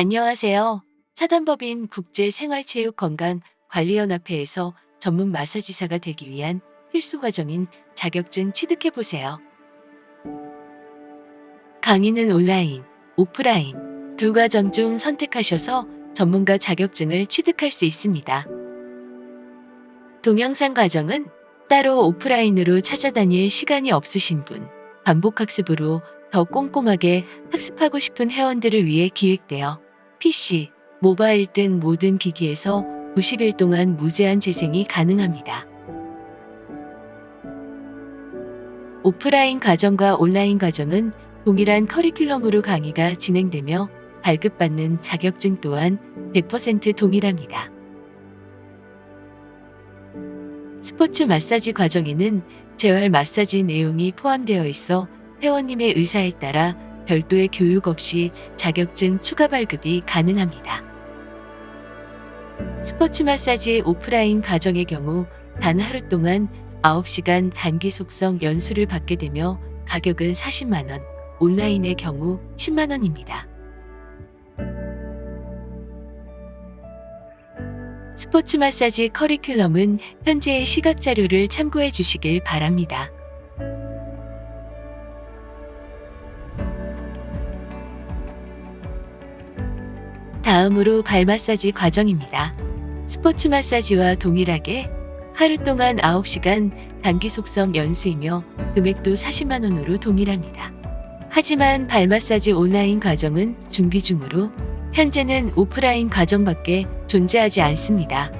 안녕하세요. 사단법인 국제생활체육건강관리연합회에서 전문 마사지사가 되기 위한 필수 과정인 자격증 취득해 보세요. 강의는 온라인, 오프라인 두 과정 중 선택하셔서 전문가 자격증을 취득할 수 있습니다. 동영상 과정은 따로 오프라인으로 찾아다닐 시간이 없으신 분, 반복학습으로 더 꼼꼼하게 학습하고 싶은 회원들을 위해 기획되어 PC, 모바일 등 모든 기기에서 90일 동안 무제한 재생이 가능합니다. 오프라인 과정과 온라인 과정은 동일한 커리큘럼으로 강의가 진행되며 발급받는 자격증 또한 100% 동일합니다. 스포츠 마사지 과정에는 재활 마사지 내용이 포함되어 있어 회원님의 의사에 따라 별도의 교육 없이 자격증 추가 발급이 가능합니다. 스포츠 마사지 오프라인 과정의 경우 단 하루 동안 9시간 단기 속성 연수를 받게 되며 가격은 40만원, 온라인의 경우 10만원입니다. 스포츠 마사지 커리큘럼은 현재의 시각 자료를 참고해 주시길 바랍니다. 다음으로 발 마사지 과정입니다. 스포츠 마사지와 동일하게 하루 동안 9시간 단기 속성 연수이며 금액도 40만 원으로 동일합니다. 하지만 발 마사지 온라인 과정은 준비 중으로 현재는 오프라인 과정밖에 존재하지 않습니다.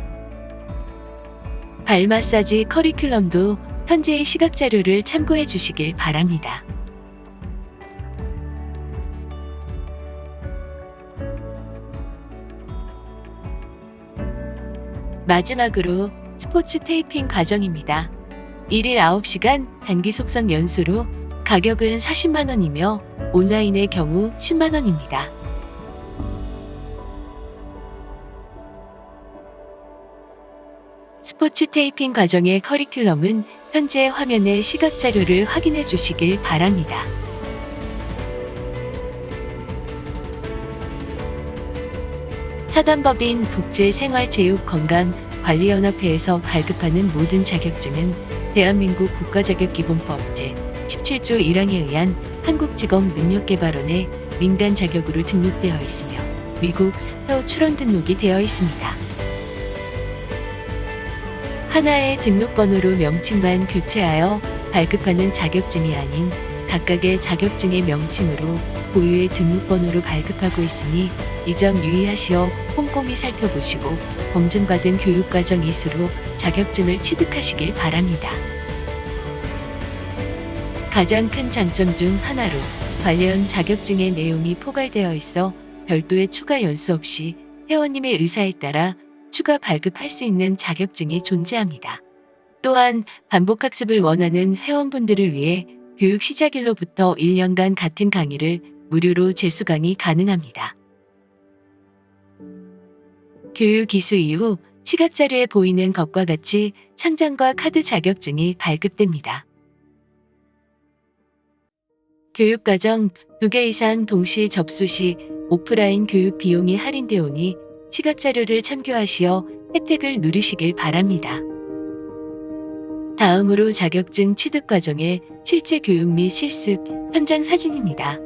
발 마사지 커리큘럼도 현재의 시각 자료를 참고해 주시길 바랍니다. 마지막으로 스포츠 테이핑 과정입니다. 1일 9시간 단기 속성 연수로 가격은 40만원이며 온라인의 경우 10만원입니다. 스포츠 테이핑 과정의 커리큘럼은 현재 화면의 시각 자료를 확인해 주시길 바랍니다. 사단법인 국제생활체육건강관리연합회에서 발급하는 모든 자격증은 대한민국 국가자격기본법 제17조 1항에 의한 한국직업 능력개발원의 민간 자격으로 등록되어 있으며 미국 사표 출원 등록이 되어 있습니다. 하나의 등록번호로 명칭만 교체하여 발급하는 자격증이 아닌 각각의 자격증의 명칭으로 고유의 등록번호로 발급하고 있으니 이 점 유의하시어 꼼꼼히 살펴보시고 검증받은 교육과정 이수로 자격증을 취득하시길 바랍니다. 가장 큰 장점 중 하나로 관련 자격증의 내용이 포괄되어 있어 별도의 추가 연수 없이 회원님의 의사에 따라 추가 발급할 수 있는 자격증이 존재합니다. 또한 반복학습을 원하는 회원분들을 위해 교육 시작일로부터 1년간 같은 강의를 무료로 재수 강의 가능합니다. 교육 이수 이후 시각 자료에 보이는 것과 같이 상장과 카드 자격증이 발급됩니다. 교육과정 2개 이상 동시 접수 시 오프라인 교육 비용이 할인되어 오니 시각 자료를 참고하시어 혜택을 누리시길 바랍니다. 다음으로 자격증 취득 과정의 실제 교육 및 실습 현장 사진입니다.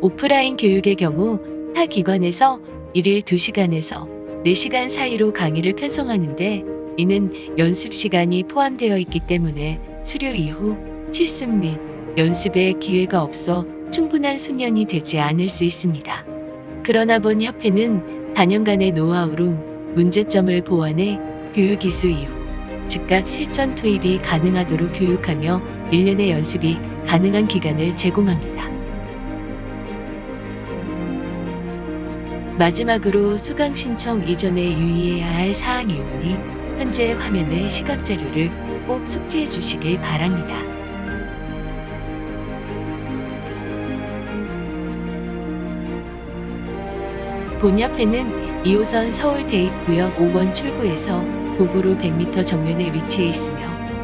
오프라인 교육의 경우 타 기관에서 1일 2시간에서 4시간 사이로 강의를 편성하는데 이는 연습 시간이 포함되어 있기 때문에 수료 이후 실습 및 연습에 기회가 없어 충분한 수련이 되지 않을 수 있습니다. 그러나 본 협회는 단연간의 노하우로 문제점을 보완해 교육 이수 이후 즉각 실전 투입이 가능하도록 교육하며 1년의 연습이 가능한 기간을 제공합니다. 마지막으로 수강 신청 이전에 유의해야 할 사항이 오니 현재 화면의 시각 자료를 꼭 숙지해 주시길 바랍니다. 본협회는 2호선 서울 대입구역 5번 출구에서 도보로 100m 정면에 위치해 있으며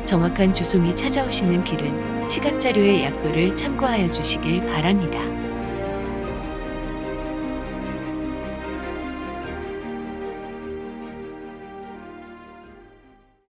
정확한 주소 및 찾아오시는 길은 시각 자료의 약도를 참고하여 주시길 바랍니다.